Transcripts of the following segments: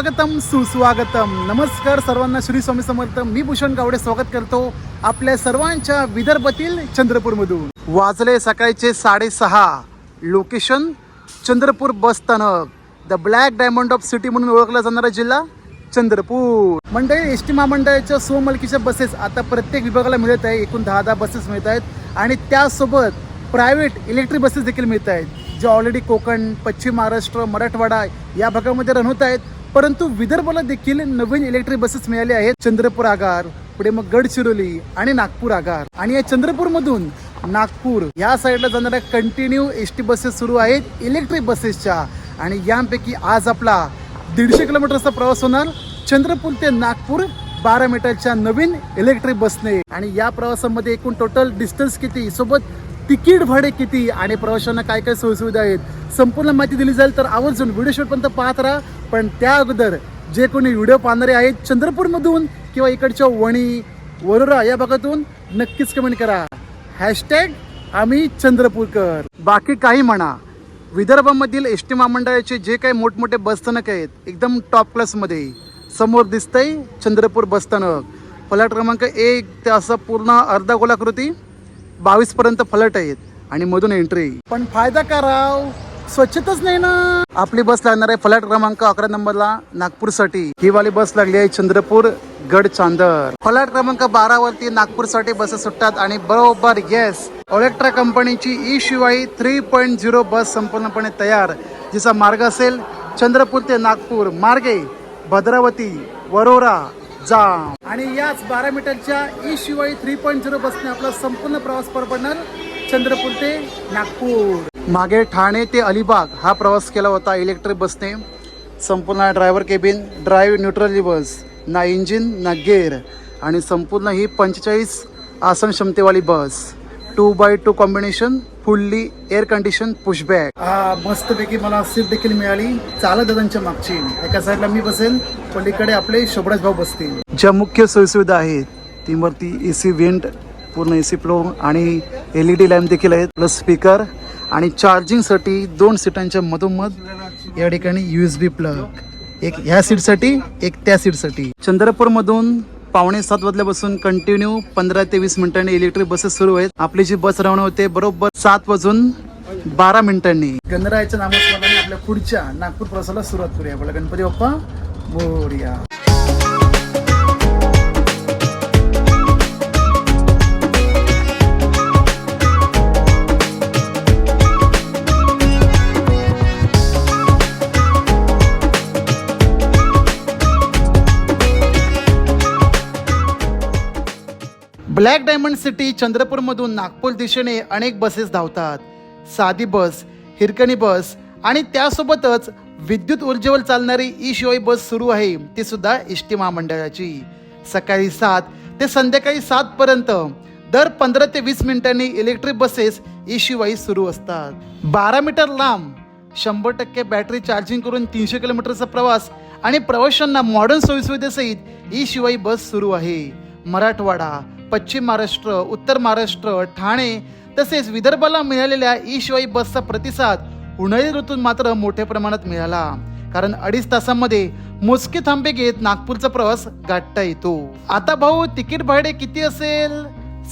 स्वागतम सुस्वागतम. नमस्कार सर्वांना श्री स्वामी समर्थ. मी भूषण गावडे स्वागत करतो आपल्या सर्वांच्या विदर्भातील चंद्रपूरमधून. वाजले सकाळचे साडेसहा. लोकेशन चंद्रपूर बस स्थानक. The black diamond of city म्हणून ओळखला जाणारा जिल्हा चंद्रपूर. मंडळी एस टी महामंडळाच्या सोमलकीच्या बसेस आता प्रत्येक विभागाला मिळत आहे. एकूण दहा दहा बसेस मिळत आहेत. आणि त्यासोबत प्रायव्हेट इलेक्ट्रिक बसेस देखील मिळत आहेत. जे ऑलरेडी कोकण पश्चिम महाराष्ट्र मराठवाडा या भागामध्ये रन होत आहेत. परंतु विदर्भाला देखील नवीन इलेक्ट्रिक बसेस मिळाले आहेत. चंद्रपूर आगार पुढे मग गडचिरोली आणि नागपूर आगार. आणि या चंद्रपूरमधून नागपूर या साईडला जाणाऱ्या कंटिन्यू एस टी बसेस सुरू आहेत इलेक्ट्रिक बसेसच्या आणि यांपैकी आज आपला दीडशे किलोमीटरचा प्रवास होणार. चंद्रपूर ते नागपूर बारा मीटरच्या नवीन इलेक्ट्रिक बसने आणि या प्रवासामध्ये एकूण टोटल डिस्टन्स किती? सोबत तिकीट भाडे किती आणि प्रवाशांना काय काय सोयीसुविधा आहेत संपूर्ण माहिती दिली जाईल. तर आवर्जून व्हिडिओ शॉटपर्यंत पाहत राहा. पण त्या अगोदर जे कोणी व्हिडिओ पाहणारे आहेत चंद्रपूरमधून किंवा इकडच्या वणी वरोरा या भागातून नक्कीच कमेंट करा. हॅशटॅग आम्ही चंद्रपूरकर. बाकी काही म्हणा. विदर्भामधील एस टी महामंडळाचे जे काही मोठमोठे बसस्थानक आहेत एकदम टॉप क्लासमध्ये समोर दिसतंय चंद्रपूर बसस्थानक फलाट क्रमांक एक ते असं पूर्ण अर्धा गोलाकृती. बावीस पर्यंत फलट आहेत आणि मधून एंट्री पण फायदा का राव? स्वच्छताच नाही ना. आपली बस लागणार आहे फलाट क्रमांक अकरा नंबरला नागपूरसाठी. ही वाली बस लागली आहे चंद्रपूर गड चांदर. फलाट क्रमांक बारा वरती नागपूरसाठी बसेस सुटतात आणि बरोबर येस ओलेक्ट्रा कंपनीची E Shivai three point zero bus संपूर्णपणे तयार. जिचा मार्ग असेल चंद्रपूर ते नागपूर. मार्गे भद्रावती वरोरा. जाम. आणि याच बारा मीटरच्या E Shivai three point zero बसने आपला संपूर्ण प्रवास पार पडणार चंद्रपूर ते नागपूर. मागे ठाणे ते अलिबाग हा प्रवास केला होता इलेक्ट्रिक बसने संपूर्ण driver cabin drive neutrally bus ना इंजिन ना गेअर आणि संपूर्ण ही पंचेचाळीस आसन क्षमतेवाली bus two by two combination fully air condition pushback हा मस्तपैकी मला सीट देखील मिळाली. चालत दादांच्या मागची. एका साईडला मी बसेल पलीकडे आपले शोभराज भाऊ बसतील. ज्या मुख्य सोयीसुविधा आहेत तीवरती ए सी व्हेंट पूर्ण ए सी फ्लो आणि एल ई डी लॅम्प देखील आहेत प्लस स्पीकर आणि चार्जिंगसाठी दोन सीटांच्या मधोमध या ठिकाणी यू एस बी प्लग एक ह्या सीटसाठी एक त्या सीटसाठी चंद्रपूरमधून पावणे सात वाजल्यापासून कंटिन्यू पंधरा ते वीस मिनिटांनी इलेक्ट्रिक बसेस सुरू आहेत. आपली जी बस रवाना होते बरोबर सात वाजून बारा मिनिटांनी. गणरायाच्या नामस्मरणाने आपल्या पुढच्या नागपूर प्रवासाला सुरुवात करूया. आपला Ganpati Bappa Morya black diamond city चंद्रपूरमधून Nagpur दिशेने अनेक बसेस धावतात. साधी बस हिरकणी बस आणि त्यासोबतच विद्युत ऊर्जेवर चालणारी ई शिवाई बस सुरू आहे. ती सुद्धा एस महामंडळाची. सकाळी सात ते संध्याकाळी सात पर्यंत दर पंधरा ते वीस मिनिटांनी इलेक्ट्रिक बसेस ई शिवाई सुरू असतात. बारा मीटर लांब शंभर टक्के बॅटरी चार्जिंग करून तीनशे किलोमीटरचा प्रवास आणि प्रवाशांना मॉडर्न सोयीसुविधेसहित ई शिवाई बस सुरू आहे. मराठवाडा पश्चिम महाराष्ट्र उत्तर महाराष्ट्र ठाणे तसेच विदर्भाला मिळालेल्या ई शिवाई बसचा प्रतिसाद उन्हाळी ऋतूत मात्र मोठ्या प्रमाणात मिळाला. कारण अडीच तासांमध्ये मोजके थांबे घेत नागपूरचा प्रवास गाठता येतो. आता भाऊ तिकीट भाडे किती असेल?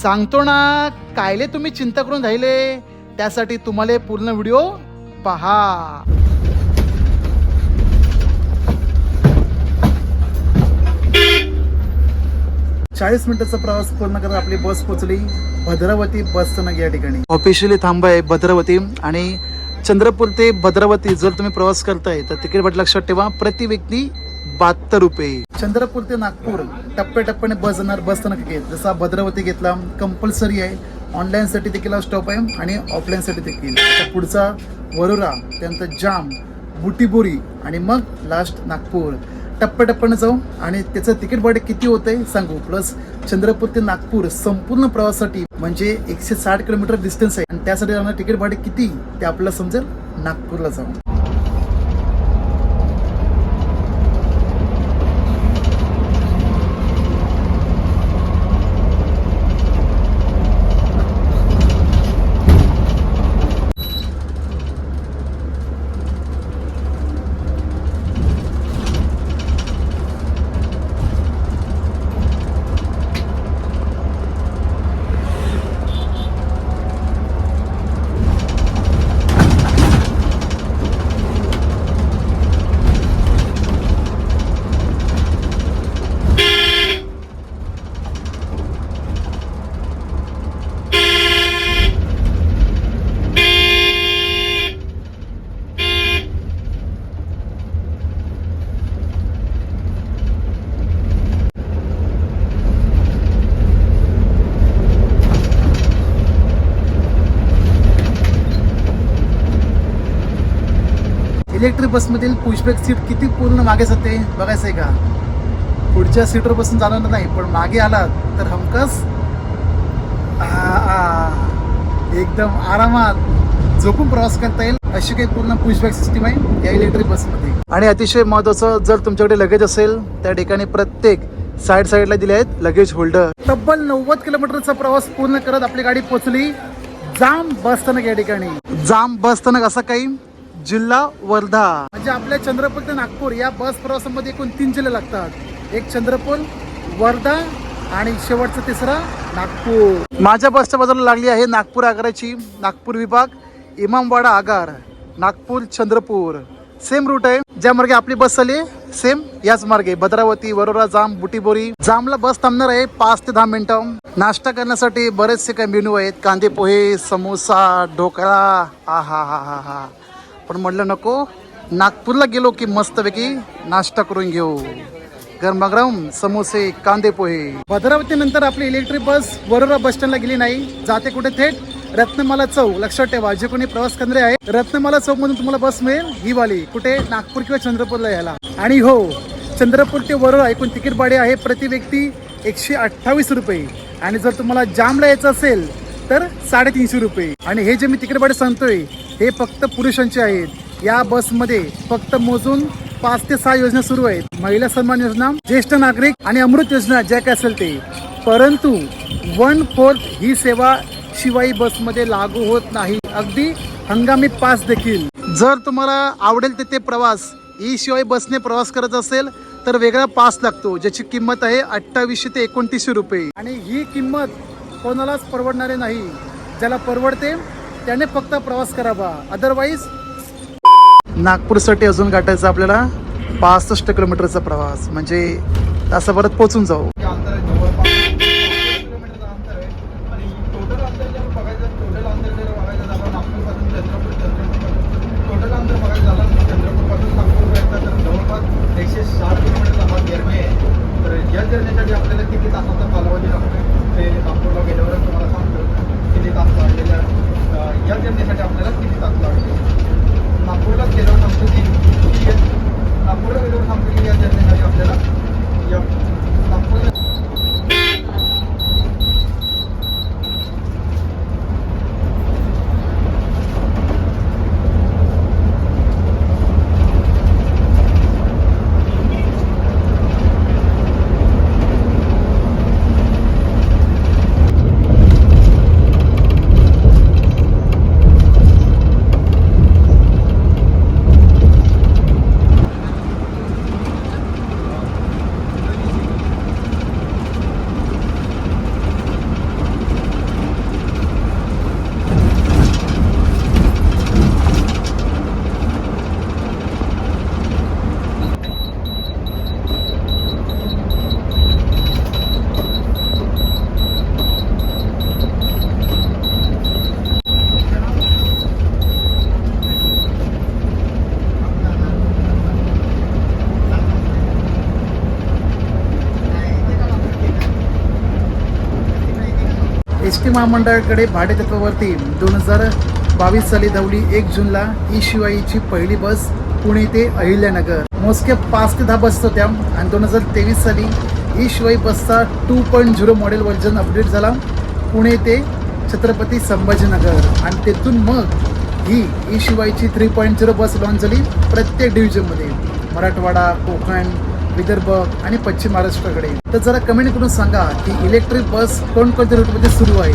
सांगतो ना कायले तुम्ही चिंता करून राहिले? त्यासाठी तुम्हाला पूर्ण व्हिडिओ पहा. चाळीस मिनिटाचा प्रवास पूर्ण करत आपली बस पोहोचली. भद्रावती बस स्थानक या ठिकाणी. ऑफिशियली थांबा आहे भद्रावती आणि चंद्रपूर ते भद्रावती जर तुम्ही प्रवास करताय तर तिकीट भाट लक्षात ठेवा. प्रति व्यक्ती बहात्तर रुपये. चंद्रपूर ते नागपूर टप्प्याटप्प्याने बस जाणार बस स्थानक घेत जसा भद्रावती घेतला कंपल्सरी आहे. ऑनलाईन साठी देखील स्टॉप आहे आणि ऑफलाईन साठी देखील. पुढचा वरोरा त्यानंतर जाम बुटीबोरी आणि मग लास्ट नागपूर. टप्प्याटप्प्याने जाऊ आणि त्याचं तिकीट भाडे किती होतंय सांगू. प्लस चंद्रपूर ते नागपूर संपूर्ण प्रवासासाठी म्हणजे एकशे साठ किलोमीटर डिस्टन्स आहे. आणि त्यासाठी जाणार तिकीट भाडे किती? ते आपल्याला समजेल नागपूरला जाऊन. इलेक्ट्रिक बसमधील पुशबॅक सीट किती पूर्ण मागे जाते बघायचं आहे का? पुढच्या सीटवर बसून जाणार नाही पण मागे आलात तर हमकस आ, एकदम आरामात झोपून प्रवास करता येईल अशी काही पूर्ण पुशबॅक सिस्टीम आहे या इलेक्ट्रिक बसमध्ये आणि अतिशय महत्वाचं जर तुमच्याकडे लगेज असेल त्या ठिकाणी प्रत्येक साईड साईडला दिले आहेत लगेज होल्डर तब्बल नव्वद किलोमीटरचा प्रवास पूर्ण करत आपली गाडी पोचली जाम बस स्थानक या ठिकाणी. जाम बस स्थानक असं काही जिल्हा वर्धा. म्हणजे आपल्या चंद्रपूर ते नागपूर या बस प्रवासामध्ये एकूण तीन जिल्हे लागतात. एक चंद्रपूर वर्धा आणि शेवटचा तिसरा नागपूर. माझ्या बसच्या बाजूला लागली आहे नागपूर आगाराची नागपूर विभाग इमामवाडा आगार नागपूर चंद्रपूर. सेम रूट आहे. ज्या मार्गे आपली बस चालली सेम याच मार्गे. भद्रावती वरोरा जाम बुटीबोरी. जामला बस थांबणार आहे पाच ते दहा मिनिटं. नाश्ता करण्यासाठी बरेचसे काही मेनू आहेत. कांदे पोहे समोसा ढोकळा. हा हा हा हा हा. पण म्हटलं नको नागपूरला गेलो की मस्तपैकी नाश्ता करून घेऊ. गरमागरम समोसे कांदे पोहे. भद्रावती नंतर आपली इलेक्ट्रिक बस वरोरा बस स्टँडला गेली नाही. जाते कुठे थेट? रत्नमाला चौक. लक्षात ठेवा जे कोणी प्रवास केंद्रे आहे रत्नमाला चौक मधून तुम्हाला बस मिळेल ही वाली. कुठे? नागपूर किंवा चंद्रपूरला यायला. आणि हो चंद्रपूर ते वरोरा एकूण तिकीट भाडे आहे प्रति व्यक्ती एकशे अठ्ठावीस रुपये. आणि जर तुम्हाला जामला यायचं असेल तर साडेतीनशे रुपये. आणि हे जे मी तिकीट भाडे सांगतोय हे फक्त पुरुषांचे आहेत. या बसमध्ये फक्त मोजून पाच ते सहा योजना सुरू आहेत. महिला सन्मान योजना ज्येष्ठ नागरिक आणि अमृत योजना ज्या काय असेल ते. परंतु वन फोर्थ ही सेवा शिवाई बसमध्ये लागू होत नाही. अगदी हंगामी पास देखील. जर तुम्हाला आवडेल ते ते प्रवास ई शिवाय बसने प्रवास करत असेल तर वेगळा पास लागतो ज्याची किंमत आहे अठ्ठावीसशे ते एकोणतीसशे रुपये. आणि ही किंमत कोणालाच परवडणारे नाही. ज्याला परवडते त्याने फक्त प्रवास करावा. अदरवाईज नागपूरसाठी अजून गाठायचा आपल्याला पासष्ट किलोमीटरचा प्रवास. म्हणजे तासाभरात पोचून जाऊ जे अंतर आहे जवळपास किलोमीटरचं अंतर आहे आणि टोटल अंतर जर बघायचं टोटल अंतर जर बघायचं झालं नागपूरपासून चंद्रपूर चंद्रपूरपासून टोटल अंतर बघायचं झालं चंद्रपूरपासून नागपूरपर्यंत तर जवळपास एकशे साठ किलोमीटरचा हा जर्नी आहे तर या जर्नीसाठी आपल्याला किती तासाचा कालावधी लागतो ते नागपूरला गेल्यावरच तुम्हाला सांगतो किती तास लागलेले आहेत. अं, या जर्नीसाठी आपल्याला किती तास लागतो नागपूरला गेल्यावर सांगतो की की नागपूरला गेल्यावर सांगतो की या जर्नीसाठी आपल्याला या नागपूरला एस टी महामंडळाकडे भाडेतत्वावरती दोन हजार बावीस साली धावली एक जूनला ई शिवाईची पहिली बस पुणे ते अहिल्यानगर. मोजके पाच ते दहा बस होत्या आणि दोन हजार तेवीस साली ई शिवाई बसचा two point zero model version update झाला पुणे ते छत्रपती संभाजीनगर. आणि तेथून मग ही ई शिवायची three point zero bus launch झाली प्रत्येक डिव्हिजनमध्ये मराठवाडा कोकण विदर्भ आणि पश्चिम महाराष्ट्राकडे. तर जरा कमेंट करून सांगा की इलेक्ट्रिक बस कोणकोणत्या रूटमध्ये सुरू आहे?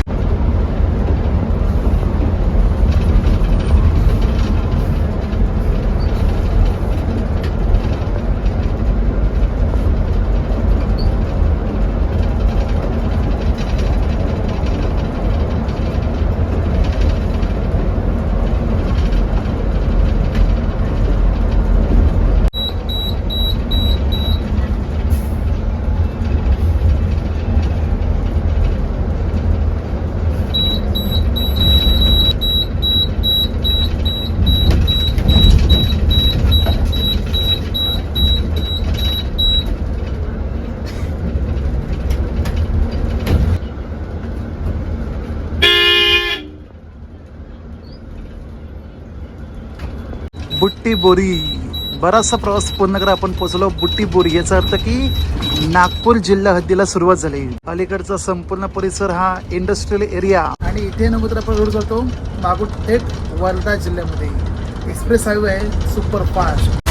बुट्टी बोरी बराचसा प्रवास पूर्ण करा आपण पोहोचलो. बुट्टी बोरी याचा अर्थ की नागपूर जिल्हा हद्दीला सुरुवात झाली. अलीकडचा संपूर्ण परिसर हा इंडस्ट्रियल एरिया आणि इथे नमुद्र आपण रोड जातो मागून थेट वर्धा जिल्ह्यामध्ये. एक्सप्रेस हायवे आहे सुपरफास्ट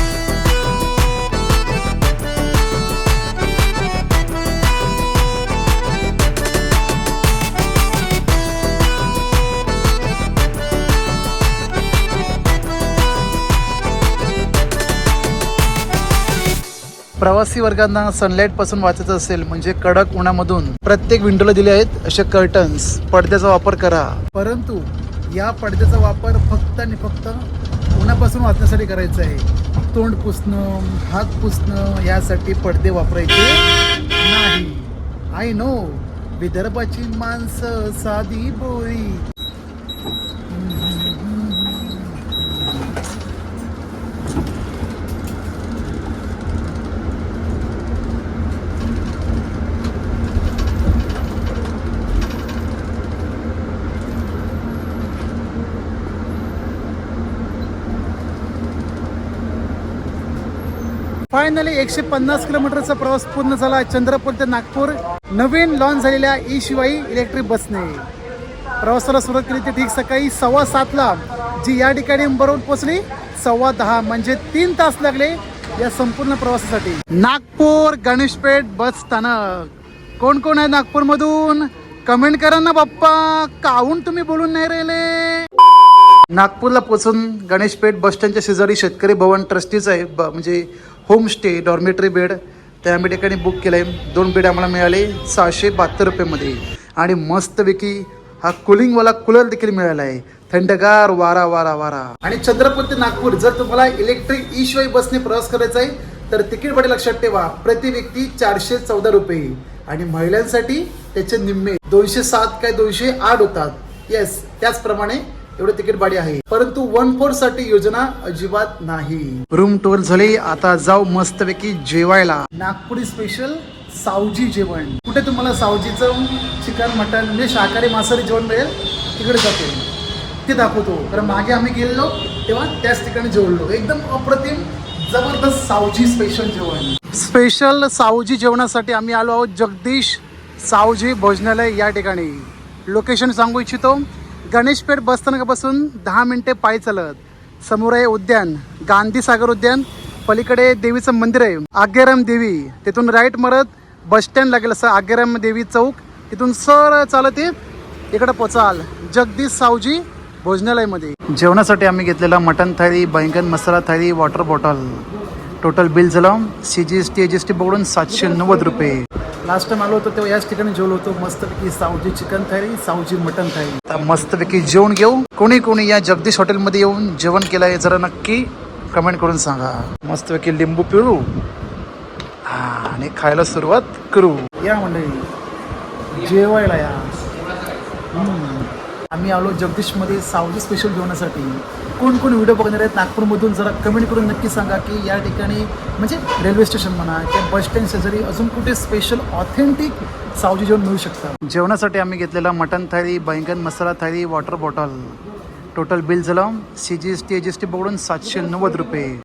प्रवासी वर्गांना सनलाईटपासून वाचायचं असेल म्हणजे कडक उन्हामधून प्रत्येक विंडोला दिले आहेत असे कर्टन्स पडद्याचा वापर करा. परंतु या पडद्याचा वापर फक्त आणि फक्त उन्हापासून वाचण्यासाठी करायचा आहे. तोंड पुसणं हात पुसणं यासाठी पडदे वापरायचे नाही. आय नो विदर्भाची माणसं साधी बोळी. फायनली एकशे पन्नास किलोमीटरचा प्रवास पूर्ण झाला. चंद्रपूर ते नागपूर. नवीन लॉन्च झालेल्या ई शिवाई इलेक्ट्रिक बसने प्रवासाला सुरुवात केली ती ठीक सकाळी सव्वा सातला जी या ठिकाणी बरोबर पोचली सव्वा दहा म्हणजे तीन तास लागले या संपूर्ण प्रवासासाठी. नागपूर गणेशपेठ बस स्थानक. कोण कोण आहे नागपूरमधून? कमेंट करा ना बाप्पा. काहून तुम्ही बोलून नाही राहिले? नागपूरला पोचून गणेशपेठ बस स्टँडच्या शेजारी शेतकरी भवन ट्रस्टीच आहे. म्हणजे होमस्टे डॉर्मेटरी बेड त्या आम्ही ठिकाणी बुक केलं आहे दोन बेड आम्हाला मिळाले सहाशे बहात्तर रुपयेमध्ये. आणि मस्तपैकी हा कुलिंगवाला कूलर देखील मिळाला आहे थंडगार वारा वारा वारा. आणि चंद्रपूर ते नागपूर जर तुम्हाला इलेक्ट्रिक ई शिवाय बसने प्रवास करायचा आहे तर तिकीट भाडे लक्षात ठेवा. प्रति व्यक्ती चारशे चौदा रुपये. आणि महिलांसाठी त्याचे निम्मे दोनशे सात काय दोनशे आठ होतात. येस त्याचप्रमाणे एवढे तिकीट भाडे आहे. परंतु वन फोरसाठी योजना अजिबात नाही. रूम टूर झाली आता जाऊ मस्तपैकी जेवायला. नागपुरी स्पेशल सावजी जेवण. कुठे तुम्हाला सावजीचं चिकन मटन म्हणजे शाकाहारी मांसाहारी जेवण मिळेल? तिकडे जाते. ते दाखवतो. कारण मागे आम्ही गेलेलो तेव्हा त्याच ठिकाणी जेवलो. एकदम अप्रतिम जबरदस्त सावजी स्पेशल जेवण. स्पेशल सावजी जेवणासाठी आम्ही आलो आहोत जगदीश सावजी भोजनालय या ठिकाणी. लोकेशन सांगू इच्छितो. गणेशपेठ बसस्थानकापासून दहा मिनटे पायी चालत. समोर आहे उद्यान गांधी सागर उद्यान पलीकडे देवीचं मंदिर आहे आग्याराम देवी. तिथून राईट मारत बस स्टँड लागेल असं आग्याराम देवी चौक. तिथून सर चालत येत इकडे पोचाल. जगदीश सावजी भोजनालयमध्ये. जेवणासाठी आम्ही घेतलेला मटन थाळी बैंगन masala thali water bottle total bill झालं. C G S T H S T बघून सातशे नव्वद रुपये. लास्ट टाइम आलो होतो तेव्हा याच ठिकाणी जेवलो होतो. मस्तपैकी सावजी चिकन थाळी सावजी मटन थाळी. आता मस्तपैकी जेवण घेऊ. कोणी कोणी या जगदीश हॉटेलमध्ये येऊन जेवण केलं आहे जरा नक्की कमेंट करून सांगा. मस्तपैकी लिंबू पिळू. हा, आणि खायला सुरुवात करू. या मंडळी जेवायला या. आम्ही आलो जगदीशमध्ये सावजी स्पेशल जेवणासाठी. कोण कोण व्हिडिओ बघणार आहेत नागपूरमधून जरा कमेंट करून नक्की सांगा की या ठिकाणी म्हणजे रेल्वे स्टेशन म्हणा किंवा बस स्टँड शेजारी अजून कुठे स्पेशल ऑथेंटिक सावजी जेवण मिळू शकतं? जेवणासाठी आम्ही घेतलेला मटन थाळी बैंगन masala thali water bottle total bill झालं C G S T H S T पकडून सातशे नव्वद रुपये.